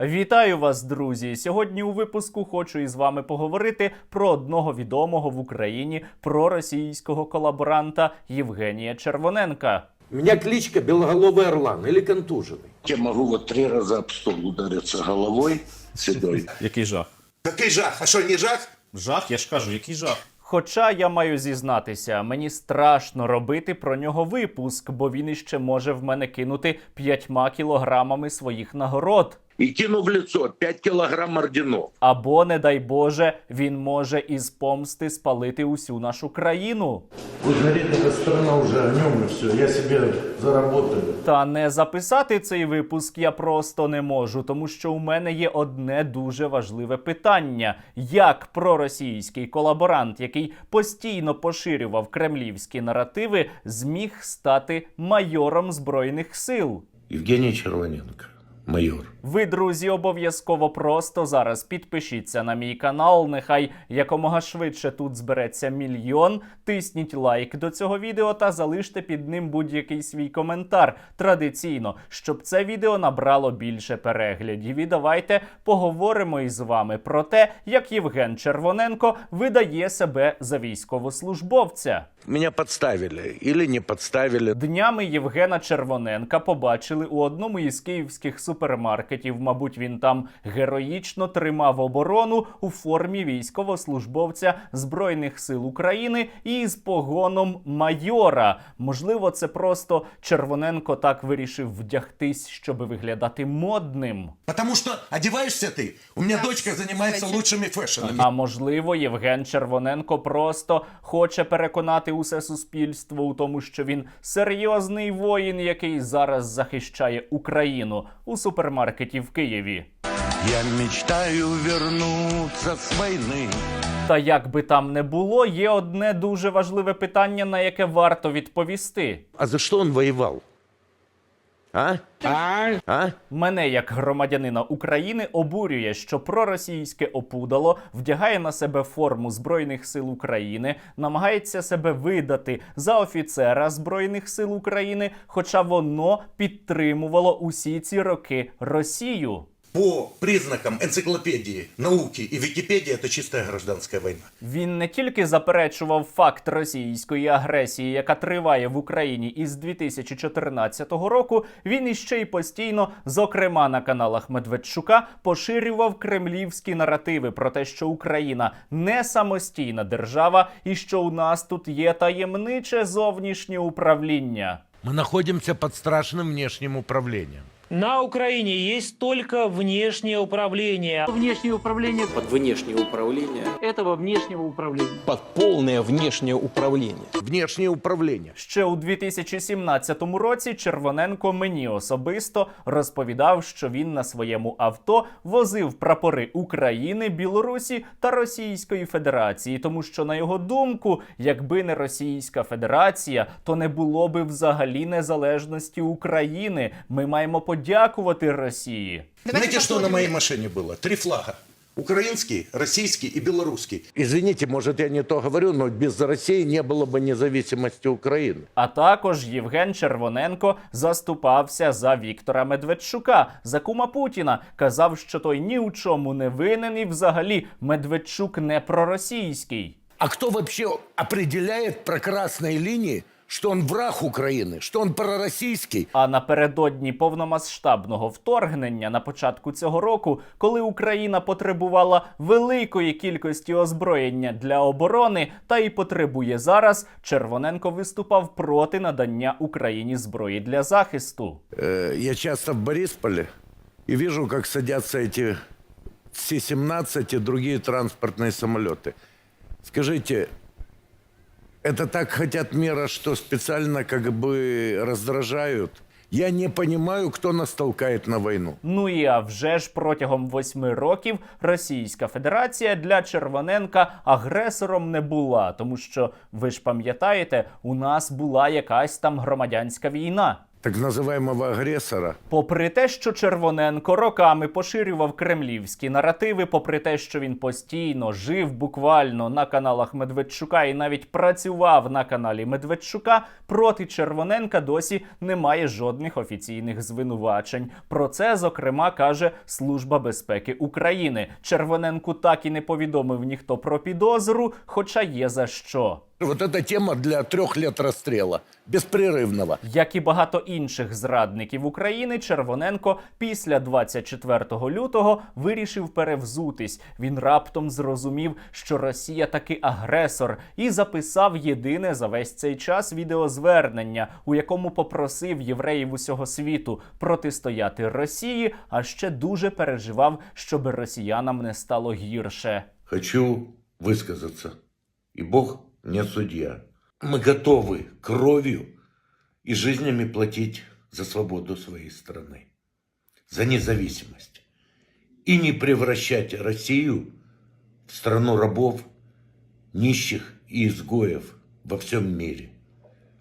Вітаю вас, друзі! Сьогодні у випуску хочу із вами поговорити про одного відомого в Україні проросійського колаборанта Євгенія Червоненка. У меня кличка Белоголовый Орлан или Контуженный. Я могу вот три раза об стол удариться головой седой. Який жах? Какой жах? А что, не жах? Жах, я ж кажу, який жах. Хоча я маю зізнатися, мені страшно робити про нього випуск, бо він іще може в мене кинути п'ятьма кілограмами своїх нагород. И кину в лицо 5 килограмм орденов. Або, не дай Боже, він може із помсти спалити усю нашу країну. Пусть горит эта страна уже огнем и все. Я себе заработаю. Та не записати цей випуск я просто не можу, тому що у мене є одне дуже важливе питання: як проросійський колаборант, який постійно поширював кремлівські наративи, зміг стати майором збройних сил? Евгений Червоненко, майор. Ви, друзі, обов'язково просто зараз підпишіться на мій канал. Нехай якомога швидше тут збереться мільйон. Тисніть лайк до цього відео та залиште під ним будь-який свій коментар. Традиційно, щоб це відео набрало більше переглядів. І давайте поговоримо із вами про те, як Євген Червоненко видає себе за військовослужбовця. Меня подставили или не подставили. Днями Євгена Червоненка побачили у одному із київських супермаркетів. Мабуть, він там героїчно тримав оборону у формі військовослужбовця Збройних сил України і з погоном майора. Можливо, це просто Червоненко так вирішив вдягтись, щоб виглядати модним. Потому что одеваешься ты. У меня дочка занимается лучшими фэшенами. А можливо, Євген Червоненко просто хоче переконати усе суспільство у тому, що він серйозний воїн, який зараз захищає Україну у супермаркеті в Києві. Я мечтаю вернуться з війни. Та як би там не було, є одне дуже важливе питання, на яке варто відповісти. А за що он воевал? А? А? Мене, як громадянина України, обурює, що проросійське опудало вдягає на себе форму Збройних сил України, намагається себе видати за офіцера Збройних сил України, хоча воно підтримувало усі ці роки Росію По признакам энциклопедии, науки и Википедии это чистая гражданская война. Він не тільки заперечував факт російської агресії, яка триває в Україні із 2014 року. Він іще й постійно, зокрема на каналах Медведчука, поширював кремлівські наративи про те, що Україна не самостійна держава і що у нас тут є таємниче зовнішнє управління. Мы находимся под страшным внешним управлением. На Украине есть только внешнее управление. внешнее управление под внешнее управление этого внешнего управления. под полное внешнее управление. Внешнее управление. Ще у 2017 році Червоненко мені особисто розповідав, що він на своєму авто возив прапори України, Білорусі та Російської Федерації, тому що на його думку, якби не Російська Федерація, то не було би взагалі незалежності України. Ми маємо подякувати Росії. Знаете, что на моей машине было? Три флага. Украинский, российский и белорусский. Извините, может, я не то говорю, но без России не было бы независимости Украины. А також Євген Червоненко заступався за Віктора Медведчука, за кума Путіна. Казав, що той ні у чому не винен, і взагалі Медведчук не проросійський. А кто вообще определяет про красные линии, что он враг Украины, что он пророссийский? А напередодні повномасштабного вторгнення на початку цього року, коли Україна потребувала великої кількості озброєння для оборони, та й потребує зараз, Червоненко виступав проти надання Україні зброї для захисту. Э, я часто в Борисполе и вижу, как садятся эти С-17 и другие транспортные самолеты. Скажите, это так хотят мира, что специально как бы раздражают? Я не понимаю, хто нас толкає на війну. Ну і а вже ж протягом восьми років Російська Федерація для Червоненка агресором не була, тому що ви ж пам'ятаєте, у нас була якась там громадянська війна. Так называемого агрессора, Попри те, що Червоненко роками поширював кремлівські наративи, попри те, що він постійно жив буквально на каналах Медведчука і навіть працював на каналі Медведчука, проти Червоненка досі немає жодних офіційних звинувачень. Про це зокрема каже Служба безпеки України. Червоненку так і не повідомив ніхто про підозру, хоча є за що. вот эта тема для трех лет расстрела, беспрерывного. Як і багато інших зрадників України, Червоненко після 24 лютого вирішив перевзутись. Він раптом зрозумів, що Росія таки агресор, і записав єдине за весь цей час відеозвернення, у якому попросив євреїв усього світу протистояти Росії, а ще дуже переживав, щоб росіянам не стало гірше. Хочу высказаться. И Бог Не судья. Мы готовы кровью и жизнями платить за свободу своей страны, за независимость. И не превращать Россию в страну рабов, нищих и изгоев во всем мире.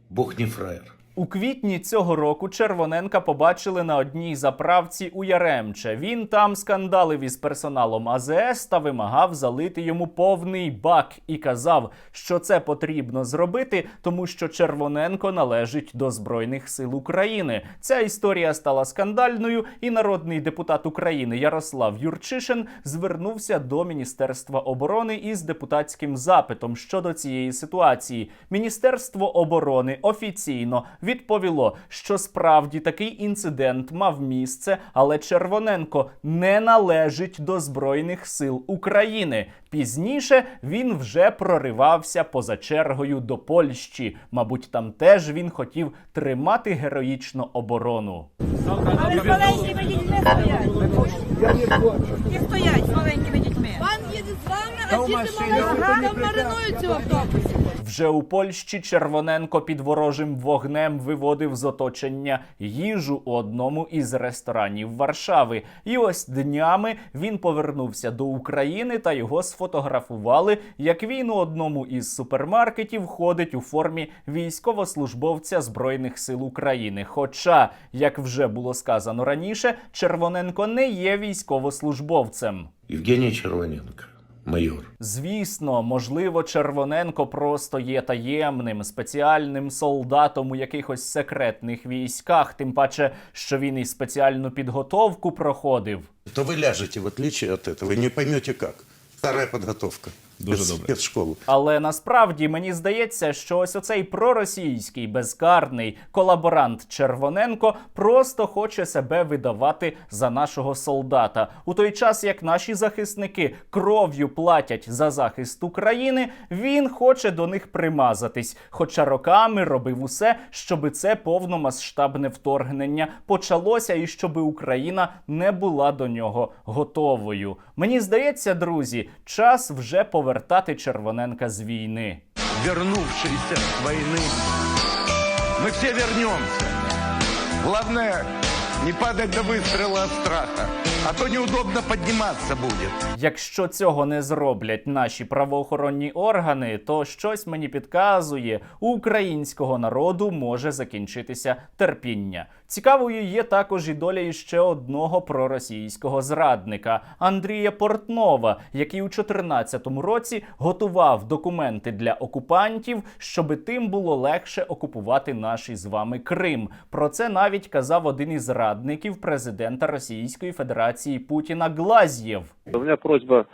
Бог не фраер. У квітні цього року Червоненка побачили на одній заправці у Яремче. Він там скандалив із персоналом АЗС та вимагав залити йому повний бак і казав, що це потрібно зробити, тому що Червоненко належить до Збройних сил України. Ця історія стала скандальною, і народний депутат України Ярослав Юрчишин звернувся до Міністерства оборони із депутатським запитом щодо цієї ситуації. Міністерство оборони офіційно відповіло, що справді такий інцидент мав місце, але Червоненко не належить до Збройних сил України. Пізніше він вже проривався поза чергою до Польщі. Мабуть, там теж він хотів тримати героїчно оборону. Але з маленькими дітьми стоять. І стоять з маленькими дітьми. Пан їде з вами, а діти маленькі там маринуються в автобусі. Вже у Польщі Червоненко під ворожим вогнем виводив з оточення їжу у одному із ресторанів Варшави. І ось днями він повернувся до України та його сфотографували, як він у одному із супермаркетів ходить у формі військовослужбовця Збройних сил України. Хоча, як вже було сказано раніше, Червоненко не є військовослужбовцем. Евгений Червоненко, майор. Звісно, можливо, Червоненко просто є таємним спеціальним солдатом у якихось секретних військах, тим паче, що він і спеціальну підготовку проходив. То ви ляжете, в отличие от этого, не поймете як. Стара подготовка. Дуже Без спецшколу. Але насправді мені здається, що ось оцей проросійський безкарний колаборант Червоненко просто хоче себе видавати за нашого солдата. У той час, як наші захисники кров'ю платять за захист України, він хоче до них примазатись. Хоча роками робив усе, щоби це повномасштабне вторгнення почалося і щоби Україна не була до нього готовою. Мені здається, друзі, час вже повертати Червоненка з війни. Вернувшиеся с войны, мы все вернемся. Главное, не падать до выстрела от страха, а то неудобно подниматься будет. Якщо цього не зроблять наші правоохоронні органи, то щось мені підказує, у українського народу може закінчитися терпіння. Цікавою є також і доля іще одного проросійського зрадника Андрія Портнова, який у 2014 році готував документи для окупантів, щоби тим було легше окупувати наш із вами Крим. Про це навіть казав один із радників президента Російської Федерації Путіна Глазєв. У меня просьба,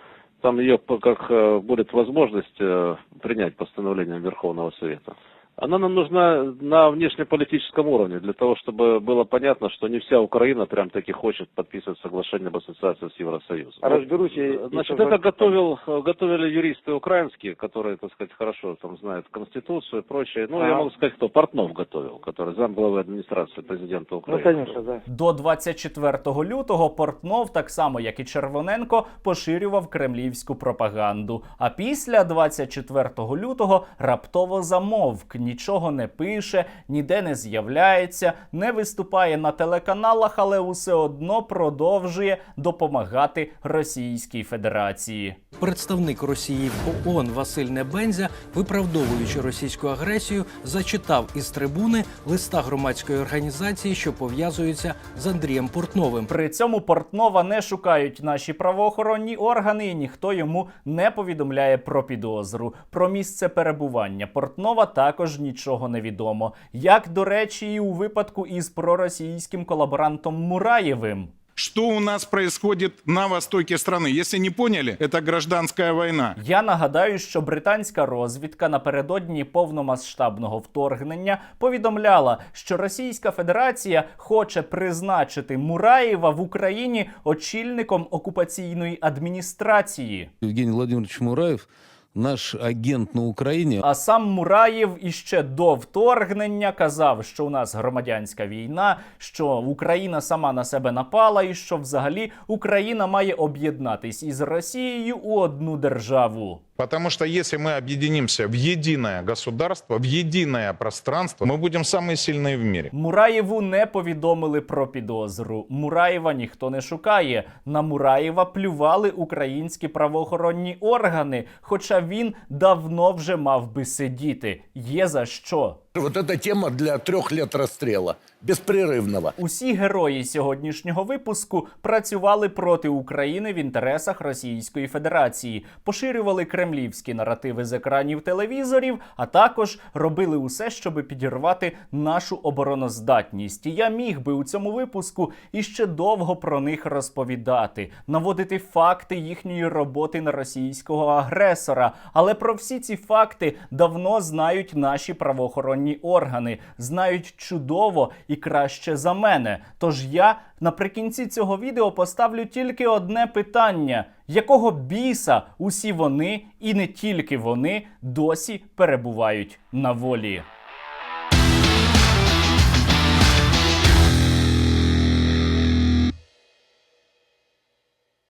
там ее, как э, будет возможность э, принять постановление Верховного Совета. Она нам нужна на внешнеполитическом уровне, для того, чтобы было понятно, что не вся Украина прям таки хочет подписывать соглашение об ассоциации с Евросоюзом. Разберусь я и Значит, согласен. это готовил, э, готовили юристы украинские, которые, так сказать, хорошо там знают Конституцию и прочее. Ну, я Ага. могу сказать, кто Портнов готовил, который замглавы администрации президента Ну, Украины. конечно, да. До 24 лютого Портнов, так само як і Червоненко, поширював кремлівську пропаганду. А після 24 лютого раптово замовк, нічого не пише, ніде не з'являється, не виступає на телеканалах, але усе одно продовжує допомагати Російській Федерації. Представник Росії в ООН Василь Небензя, виправдовуючи російську агресію, зачитав із трибуни листа громадської організації, що пов'язується з Андрієм Портновим. При цьому Портнова не шукають наші правоохоронні органи, і ніхто йому не повідомляє про підозру. Про місце перебування Портнова також нічого не відомо. Як до речі, і у випадку із проросійським колаборантом Мураєвим. Что у нас происходит на востоке страны? Если не поняли, это гражданская война. Я нагадаю, що британська розвідка напередодні повномасштабного вторгнення повідомляла, що Російська Федерація хоче призначити Мураєва в Україні очільником окупаційної адміністрації. Евгений Владимирович Мураев, наш агент на Україні. А сам Мураєв іще до вторгнення казав, що у нас громадянська війна, що Україна сама на себе напала, і що взагалі Україна має об'єднатись із Росією у одну державу. Потому что если мы объединимся в единое государство, в единое пространство, мы будем самые сильные в мире. Мураєву не повідомили про підозру. Мураєва ніхто не шукає. На Мураєва плювали українські правоохоронні органи, хоча він давно вже мав би сидіти. Є за що. Вот эта тема для трех лет расстрела. Беспрерывного. Усі герої сьогоднішнього випуску працювали проти України в інтересах Російської Федерації, поширювали кремлівські наративи з екранів телевізорів, а також робили усе, щоб підірвати нашу обороноздатність. Я міг би у цьому випуску іще довго про них розповідати, наводити факти їхньої роботи на російського агресора. Але про всі ці факти давно знають наші правоохоронні органи, знають чудово і краще за мене. Тож я наприкінці цього відео поставлю тільки одне питання: якого біса усі вони і не тільки вони досі перебувають на волі?